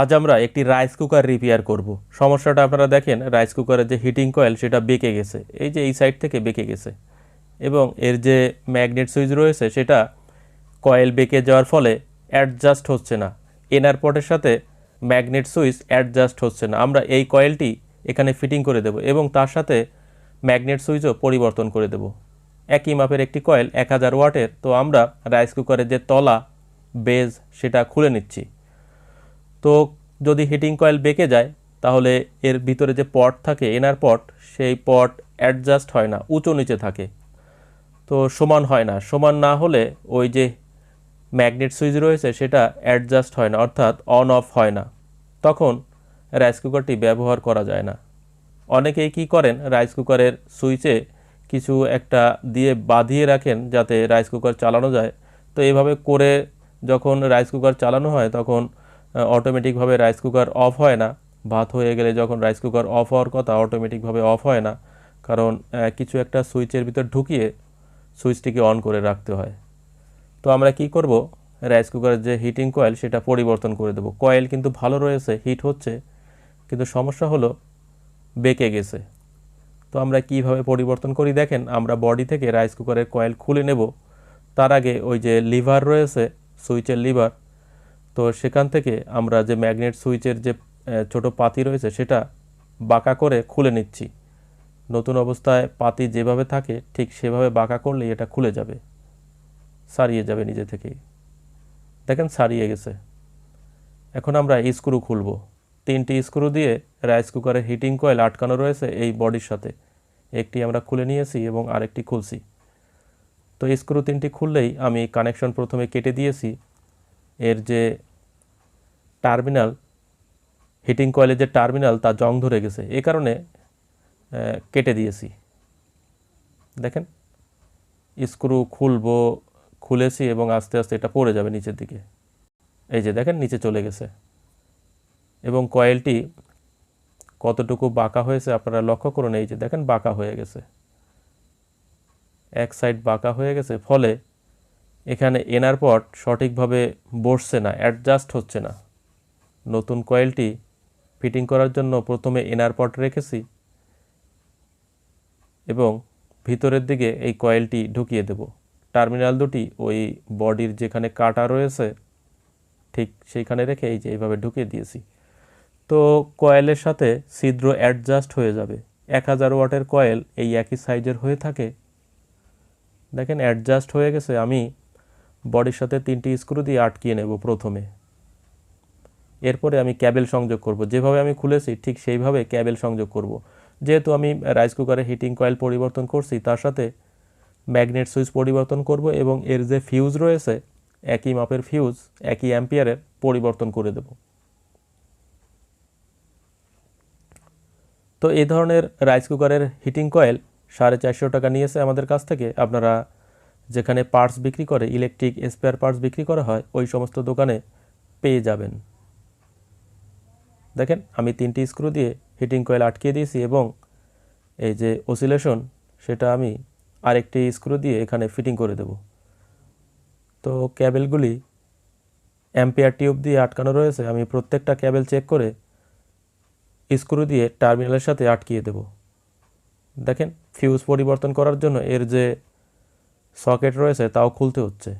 আজ আমরা একটি রাইস কুকার রিপেয়ার করব। সমস্যাটা আপনারা দেখেন, রাইস কুকারের যে হিটিং কয়েল সেটা বেঁকে গেছে। এই যে এই সাইড থেকে বেঁকে গেছে। এবং এর যে ম্যাগনেট সুইচ রয়েছে সেটা কয়েল বেঁকে যাওয়ার ফলে অ্যাডজাস্ট হচ্ছে না। এনার পটের সাথে ম্যাগনেট সুইচ অ্যাডজাস্ট হচ্ছে না। আমরা এই কয়েলটি এখানে ফিটিং করে দেব এবং তার সাথে ম্যাগনেট সুইচও পরিবর্তন করে দেব। একই মাপের একটি কয়েল এক হাজার ওয়াটের। তো আমরা রাইস কুকারের যে তলা বেজ সেটা খুলে নিচ্ছি। তো যদি হিটিং কয়েল বেঁকে যায়, তাহলে এর ভিতরে যে পট থাকে এনার পট সেই পট অ্যাডজাস্ট হয় না, উঁচু নিচে থাকে। তো সমান হয় না, সমান না হলে ওই যে ম্যাগনেট সুইচ রয়েছে, সেটা অ্যাডজাস্ট হয় না, অর্থাৎ অন অফ হয় না। তখন রাইস কুকারটি ব্যবহার করা যায় না। অনেকেই কি করেন রাইস কুকারের সুইচে কিছু একটা দিয়ে বাঁধিয়ে রাখেন যাতে রাইস কুকার চালানো যায়। তো এভাবে করে যখন রাইস কুকার চালানো হয়, তখন অটোমেটিকভাবে রাইস কুকার অফ হয় না। ভাত হয়ে গেলে যখন রাইস কুকার অফ হওয়ার কথা অটোমেটিকভাবে অফ হয় না। কারণ কিছু একটা সুইচের ভিতর ঢুকিয়ে সুইচটিকে অন করে রাখতে হয়। তো আমরা কি করব? রাইস কুকারের যে হিটিং কয়েল সেটা পরিবর্তন করে দেব। কয়েল কিন্তু ভালো রয়েছে হিট হচ্ছে, কিন্তু সমস্যা হলো, বেঁকে গেছে। তো আমরা কীভাবে পরিবর্তন করি? দেখেন, আমরা বডি থেকে রাইস কুকারের কয়েল খুলে নেব। তার আগে ওই যে লিভার রয়েছে সুইচের লিভার তো সেখান থেকে আমরা যে ম্যাগনেট সুইচের যে ছোট পাতি রয়েছে সেটা বাঁকা করে খুলে নিচ্ছি। নতুন অবস্থায় পাতি যেভাবে থাকে ঠিক সেভাবে বাঁকা করলেই এটা খুলে যাবে। সারিয়ে যাবে নিজে থেকেই। দেখেন সারিয়ে গেছে। এখন আমরা স্ক্রু খুলব। তিনটি স্ক্রু দিয়ে রাইস কুকারের হিটিং কয়েল আটকানো রয়েছে এই বডির সাথে। একটি আমরা খুলে নিয়েছি এবং আরেকটি খুলছি। তো স্ক্রু তিনটি খুললেই আমি কানেকশন প্রথমে কেটে দিয়েছি। এর যে টার্মিনাল, হিটিং কয়েলের যে টার্মিনাল, তা জং ধরে গেছে। এই কারণে কেটে দিয়েছি। দেখেন, স্ক্রু খুলবো, খুলেছি এবং আস্তে আস্তে এটা পড়ে যাবে নিচের দিকে। এই যে দেখেন, নিচে চলে গেছে। এবং কয়েলটি কতটুকু বাঁকা হয়েছে আপনারা লক্ষ্য করুন। এই যে দেখেন, বাঁকা হয়ে গেছে। এক সাইড বাঁকা হয়ে গেছে, ফলে এখানে এনার পট সঠিকভাবে বসছে না অ্যাডজাস্ট হচ্ছে না। নতুন কয়েলটি ফিটিং করার জন্য প্রথমে এনার পট রেখেছি এবং ভিতরের দিকে এই কয়েলটি ঢুকিয়ে দেব। টার্মিনাল দুটি ওই বডির যেখানে কাটা রয়েছে, ঠিক সেইখানে রেখে এই যে এইভাবে ঢুকিয়ে দিয়েছি। তো কয়েলের সাথে ছিদ্র অ্যাডজাস্ট হয়ে যাবে। এক হাজার ওয়াটের কয়েল এই একই সাইজের হয়ে থাকে। দেখেন অ্যাডজাস্ট হয়ে গেছে। আমি বডির সাথে তিনটি স্ক্রু দিয়ে আটকিয়ে নেব প্রথমে। এরপরে আমি ক্যাবেল সংযোগ করব। যেভাবে আমি খুলেছি, ঠিক সেইভাবে ক্যাবেল সংযোগ করব। যেহেতু আমি রাইস কুকারে হিটিং কয়েল পরিবর্তন করছি, তার সাথে ম্যাগনেট সুইচ পরিবর্তন করব এবং এর যে ফিউজ রয়েছে, একই মাপের ফিউজ, একই অ্যাম্পিয়ারের পরিবর্তন করে দেব। তো এই ধরনের রাইস কুকারের হিটিং কয়েল সাড়ে চারশো টাকা নিয়েছে আমাদের কাছ থেকে। আপনারা যেখানে পার্টস বিক্রি করে, ইলেকট্রিক স্পেয়ার পার্টস বিক্রি করা হয়, ওই সমস্ত দোকানে পেয়ে যাবেন। দেখেন, আমি তিনটি স্ক্রু দিয়ে হিটিং কয়েল আটকিয়ে দিয়েছি এবং এই যে অসিলেশন, সেটা আমি আরেকটি স্ক্রু দিয়ে এখানে ফিটিং করে দেব। তো ক্যাবেলগুলি অ্যাম্পিয়ার টিউব দিয়ে আটকানো রয়েছে, আমি প্রত্যেকটা ক্যাবেল চেক করে স্ক্রু দিয়ে টার্মিনালের সাথে আটকিয়ে দেব। দেখেন, ফিউজ পরিবর্তন করার জন্য এর যে সকেট রয়েছে, তাও খুলতে হচ্ছে।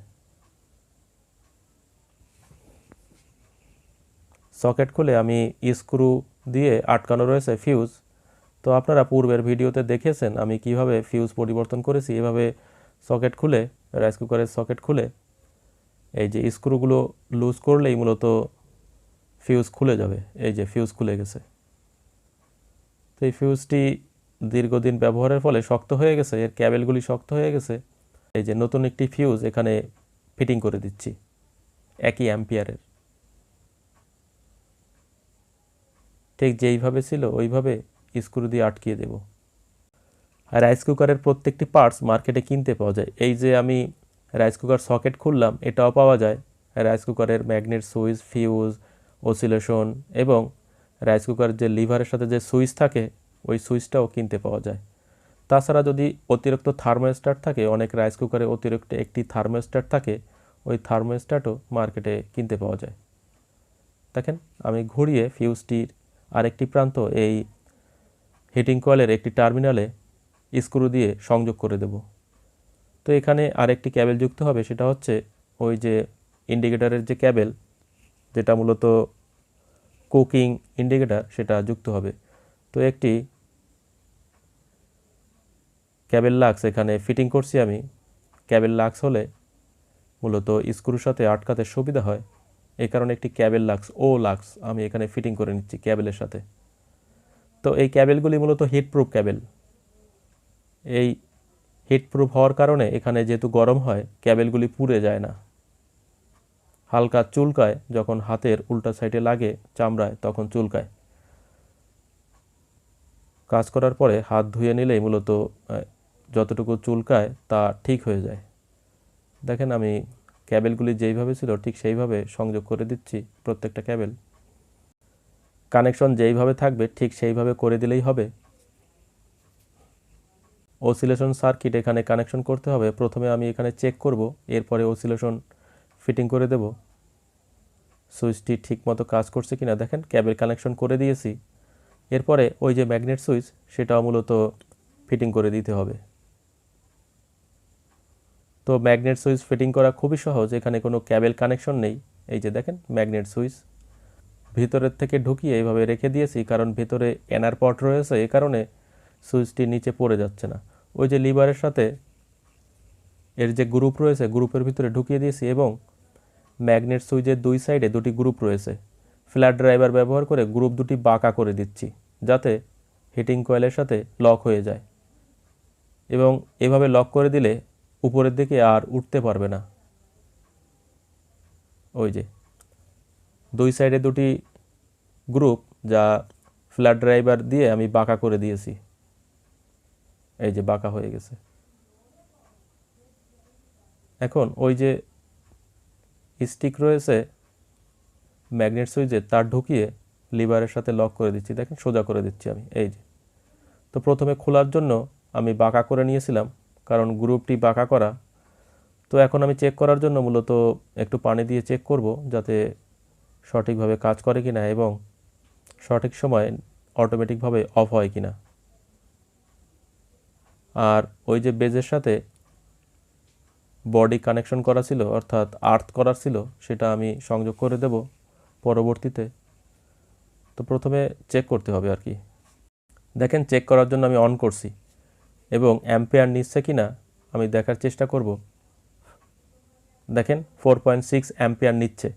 সকেট খুলে আমি স্ক্রু দিয়ে আটকানো রয়েছে ফিউজ তো আপনারা পূর্বের ভিডিওতে দেখেছেন আমি কীভাবে ফিউজ পরিবর্তন করেছি, এভাবে সকেট খুলে রাইস কুকারের সকেট খুলে, এই যে স্ক্রুগুলো লুজ করলেই মূলত ফিউজ খুলে যাবে, এই যে ফিউজ খুলে গেছে। তো এই ফিউজটি দীর্ঘদিন ব্যবহারের ফলে শক্ত হয়ে গেছে, এর ক্যাবেলগুলি শক্ত হয়ে গেছে। এই যে নতুন একটি ফিউজ এখানে ফিটিং করে দিচ্ছি, একই অ্যাম্পিয়ারের ঠিক যেইভাবে ছিল ওইভাবে স্ক্রু দিয়ে আটকিয়ে দেব। আর রাইস কুকারের প্রত্যেকটি পার্টস মার্কেটে কিনতে পাওয়া যায়। এই যে আমি রাইস কুকার সকেট খুললাম, এটাও পাওয়া যায়। রাইস কুকারের ম্যাগনেট সুইচ ফিউজ অসিলেশন এবং রাইস কুকার যে লিভারের সাথে যে সুইচ থাকে, ওই সুইচটাও কিনতে পাওয়া যায়। তাছাড়া যদি অতিরিক্ত থার্মোস্ট্যাট থাকে, অনেক রাইস কুকারে অতিরিক্ত একটি থার্মোস্ট্যাট থাকে, ওই থার্মোস্ট্যাটও মার্কেটে কিনতে পাওয়া যায়। দেখেন, আমি ঘুরিয়ে ফিউজটির আরেকটি প্রান্ত এই হিটিং কয়েলের একটি টার্মিনালে স্ক্রু দিয়ে সংযোগ করে দেব। তো এখানে আরেকটি ক্যাবেল যুক্ত হবে, সেটা হচ্ছে ওই যে ইন্ডিকেটারের যে ক্যাবেল যেটা মূলত কুকিং ইন্ডিকেটার সেটা যুক্ত হবে। তো একটি ক্যাবেল লাক্স, এখানে ফিটিং করছি আমি। ক্যাবেল লাক্স হলে মূলত স্ক্রুর সাথে আটকাতে সুবিধা হয়। এই কারণে একটি ক্যাবেল লাক্স ও লাক্স আমি এখানে ফিটিং করে নিচ্ছি ক্যাবেলের সাথে। তো এই ক্যাবেলগুলি মূলত হিটপ্রুফ ক্যাবেল। এই হিটপ্রুফ হওয়ার কারণে এখানে যেহেতু গরম হয়, ক্যাবেলগুলি পুড়ে যায় না। হালকা চুলকায়, যখন হাতের উল্টা সাইডে লাগে চামড়ায়, তখন চুলকায়। কাজ করার পরে হাত ধুয়ে নিলেই মূলত যতটুকু চুলকায় তা ঠিক হয়ে যায়। দেখেন আমি ক্যাবেলগুলি যেইভাবে ছিল ঠিক সেইভাবে সংযোগ করে দিচ্ছি প্রত্যেকটা ক্যাবেল। কানেকশন যেইভাবে থাকবে ঠিক সেইভাবে করে দিলেই হবে। ওসিলেশন সার্কিট এখানে কানেকশন করতে হবে। প্রথমে আমি এখানে চেক করব, এরপরে ওসিলেশন ফিটিং করে দেব। সুইচটি ঠিকমতো কাজ করছে কিনা দেখেন, ক্যাবেল কানেকশন করে দিয়েছি। এরপরে ওই যে ম্যাগনেট সুইচ, সেটাও মূলত ফিটিং করে দিতে হবে। তো ম্যাগনেট সুইচ ফিটিং করা খুবই সহজ, এখানে কোনো ক্যাবেল কানেকশন নেই। এই যে দেখেন ম্যাগনেট সুইচ ভিতরের থেকে ঢুকিয়ে এইভাবে রেখে দিয়েছি, কারণ ভিতরে এনার পট রয়েছে এই কারণে সুইচটি নিচে পড়ে যাচ্ছে না। ওই যে লিভারের সাথে এর যে গ্রুপ রয়েছে গ্রুপের ভিতরে ঢুকিয়ে দিয়েছি এবং ম্যাগনেট সুইচের দুই সাইডে দুটি গ্রুপ রয়েছে। ফ্ল্যাট ড্রাইভার ব্যবহার করে গ্রুপ দুটি বাঁকা করে দিচ্ছি, যাতে হিটিং কয়েলের সাথে লক হয়ে যায়। এবং এভাবে লক করে দিলে উপরের দিকে আর উঠতে পারবে না। ওই যে, দুই সাইডে দুটি গ্রুপ যা ফ্ল্যাট ড্রাইভার দিয়ে আমি বাঁকা করে দিয়েছি। এই যে বাঁকা হয়ে গেছে। এখন ওই যে স্টিক রয়েছে ম্যাগনেট সুইচে তার ঢুকিয়ে লিভারের সাথে লক করে দিচ্ছি। দেখেন, সোজা করে দিচ্ছি আমি। এই যে, তো প্রথমে খোলার জন্য আমি বাঁকা করে নিয়েছিলাম। কারণ গ্রুপটি বাঁকা করা। তো এখন আমি চেক করার জন্য মূলত একটু পানি দিয়ে চেক করব যাতে সঠিকভাবে কাজ করে কি না এবং সঠিক সময়ে অটোমেটিকভাবে অফ হয় কি না আর ওই যে বেজের সাথে বডি কানেকশন করা ছিল, অর্থাৎ আর্থ করা ছিল, সেটা আমি সংযোগ করে দেব পরবর্তীতে। তো প্রথমে চেক করতে হবে আর কি। দেখেন চেক করার জন্য আমি অন করছি। এবং অ্যাম্পেয়ার নিচ্ছে কি না আমি দেখার চেষ্টা করব। দেখেন ফোর পয়েন্ট সিক্স অ্যাম্পেয়ার নিচ্ছে।